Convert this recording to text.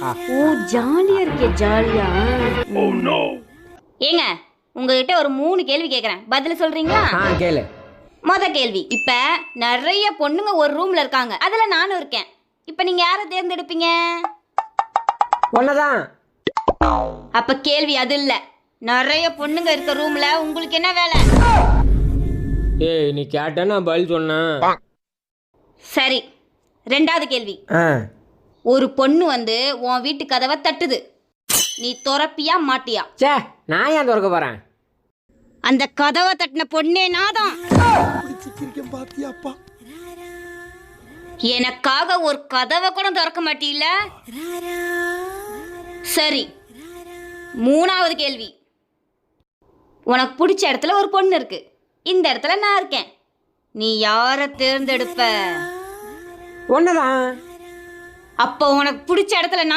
ஓ ஜாலியா இருக்கே ஜாலியா. ஏங்க உங்ககிட்ட ஒரு மூணு கேள்வி கேக்குறேன். பதில் சொல்றீங்களா? ஆ கேளு. மொத கேள்வி. இப்ப நிறைய பொண்ணுங்க ஒரு ரூம்ல இருக்காங்க. அதுல நானும் இருக்கேன். இப்ப நீங்க யாரை தேர்ந்தெடுப்பீங்க? ஒன்னதான் அப்ப கேள்வி அது இல்ல. நிறைய பொண்ணுங்க இருக்க ரூம்ல உங்களுக்கு என்ன வேலை? ஏய் நீ கேட்ட நான் பதில் சொன்னேன். சரி ரெண்டாவது கேள்வி. ஆ. ஒரு பொண்ணு வந்து உன் வீட்டு கதவை தட்டுது. நீ துறப்பியா மாட்டியா? சே நான் ஏன் திறக்க போகிறேன் அந்த கதவை தட்டின பொண்ணே நாதான். எனக்காக ஒரு கதவை கூட திறக்க மாட்டீல்ல சரி மூணாவது கேள்வி. உனக்கு பிடிச்ச இடத்துல ஒரு பொண்ணு இருக்கு. இந்த இடத்துல நான் இருக்கேன். நீ யாரை தேர்ந்தெடுப்ப? ஒன்னதான் அப்போ உனக்கு பிடிச்ச இடத்துல நான்